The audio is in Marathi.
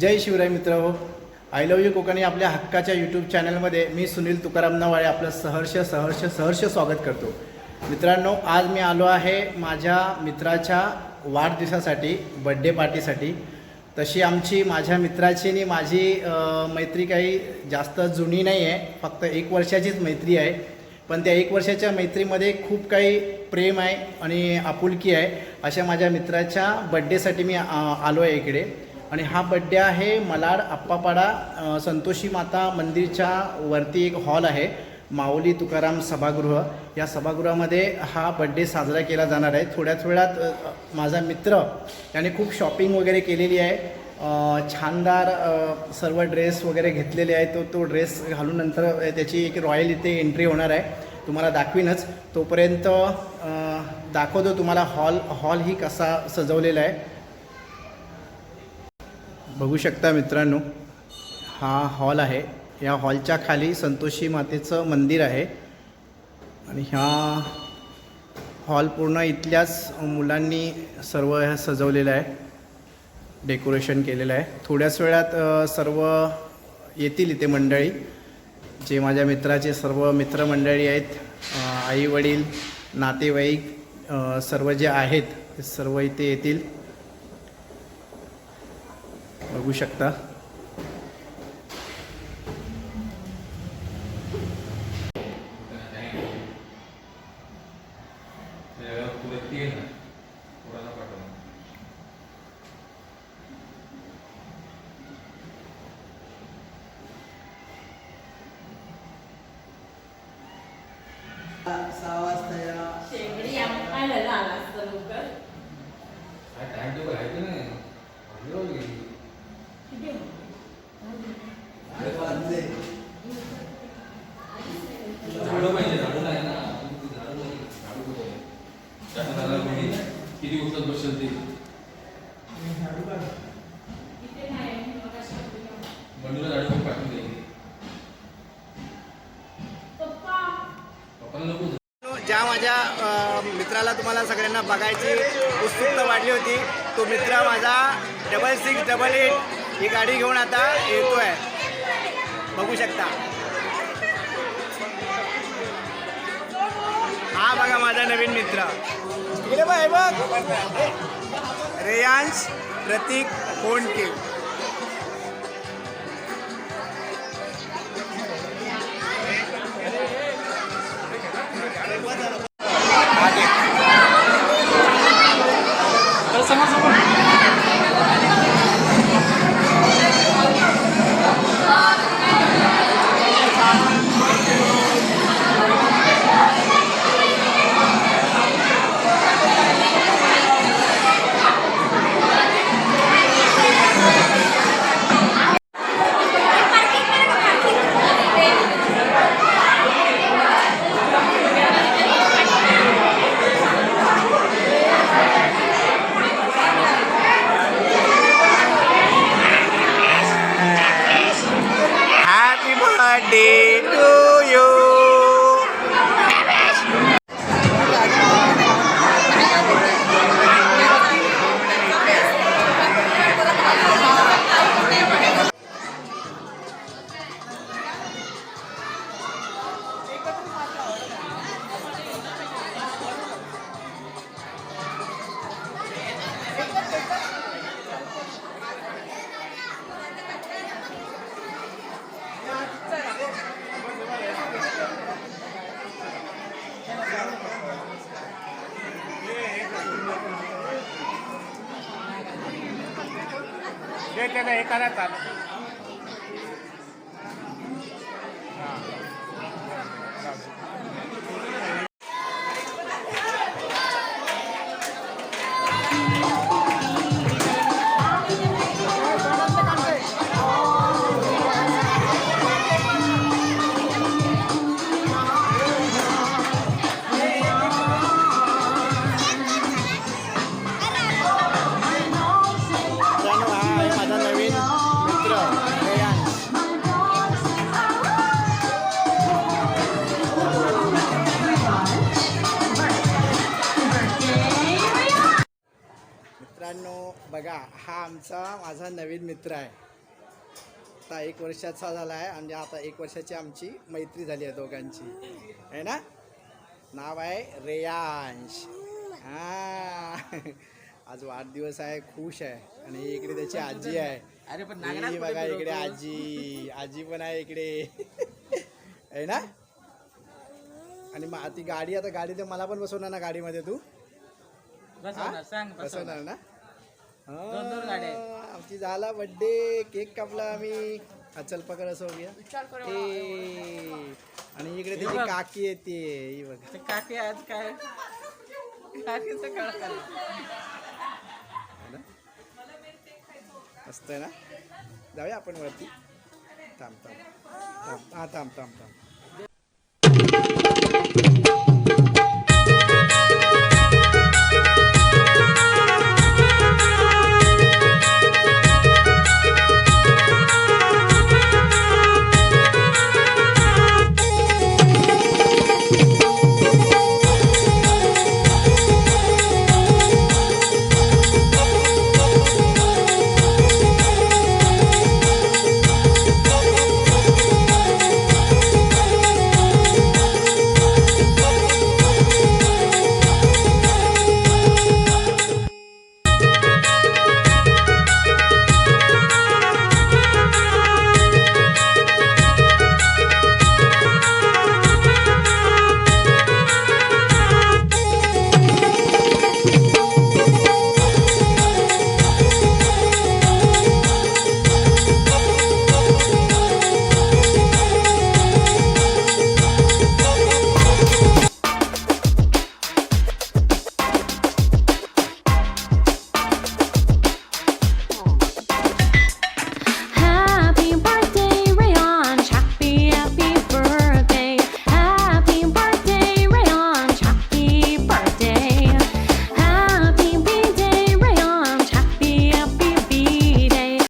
जय शिवराय मित्र हो. I love you Konkani. आपल्या हक्काच्या यूट्यूब चॅनलमध्ये मी सुनील तुकाराम नवाळे आपलं सहर्ष सहर्ष सहर्ष स्वागत करतो. मित्रांनो आज मी आलो आहे माझ्या मित्राच्या वाढदिवसासाठी बड्डे पार्टीसाठी तशी आमची माझ्या मित्राची आणि माझी मैत्री काही जास्त जुनी नाही आहे फक्त एक वर्षाचीच मैत्री आहे. पण त्या एक वर्षाच्या मैत्रीमध्ये खूप काही प्रेम आहे आणि आपुलकी आहे. अशा माझ्या मित्राच्या बड्डेसाठी मी आलो आहे इकडे. आणि हा बड्डे आहे मलाड आप्पापाडा संतोषी माता मंदिरच्या वरती एक हॉल आहे माऊली तुकाराम सभागृह. या सभागृहामध्ये हा बड्डे साजरा केला जाणार आहे. थोड्याच वेळात माझा मित्र त्याने खूप शॉपिंग वगैरे केलेली आहे. छानदार सर्व ड्रेस वगैरे घेतलेले आहे तो तो ड्रेस घालून नंतर त्याची एक रॉयल इथे एंट्री होणार आहे. तुम्हाला दाखवीनच. तोपर्यंत दाखवतो तुम्हाला हॉल हॉल ही कसा सजवलेला आहे. बघू शकता मित्रांनो हा हॉल आहे. या हॉलच्या खाली संतोषी मातेचं मंदिर आहे. आणि ह्या हॉल पूर्ण इथल्याच मुलांनी सर्व ह्या सजवलेलं आहे. डेकोरेशन केलेलं आहे. थोड्याच वेळात सर्व येतील इथे मंडळी. जे माझ्या मित्राचे सर्व मित्रमंडळी आहेत आईवडील नातेवाईक सर्व जे आहेत ते सर्व इथे येतील. बघू शकता. सहा वाजता या शेगडी आम्हाला झाला असतं लवकर. काय टाइम टेबल आहे की नाही वाजलं गेली किती वाजले झाडं पाहिजे झाडं नाही ना झाडं नाही झाडू कुठे आहे? त्याचं झालं कोणी बंडूला झाडू पाठवून देईल पप्पा. पप्पाला नको ज्या माझ्या मित्राला तुम्हाला सगळ्यांना बघायची उत्सुकता वाढली होती तो मित्र माझा डबल सिक्स डबल एट ही गाडी घेऊन आता येतोय. बघू शकता. हा बघा माझा नवीन मित्र. इकडे बघ, बघ Reyansh Prateek phone Happy birthday to मित्रांनो, मित्रांनो बघा हा आमचा माझा नवीन मित्र आहे. आता एक वर्षाचा झाला आहे आणि आता एक वर्षाची आमची मैत्री झाली आहे दोघांची. आहे ना? नाव आहे रेयांश. हा. आज वाढदिवस आहे खुश आहे. आणि इकडे त्याची आजी आहे. अरे पण बघा इकडे आजी. आजी पण आहे इकडे. आहे ना? आणि मग ती गाडी आता गाडी तर मला पण बसवणार ना गाडीमध्ये तू? बसवणार ना? दोन दोन गाड्या आहेत. आमची झाला बर्थडे केक कापला आम्ही. हा, चल पकड असं होऊया ए, आणि इकडे त्याची. काकी येते ही बघ. ते काकी आज काय? काकीचं कळ मस्त आहे ना? जाऊया आपण वरती. थांब थांब. थांब. हा थांब थांब थांब.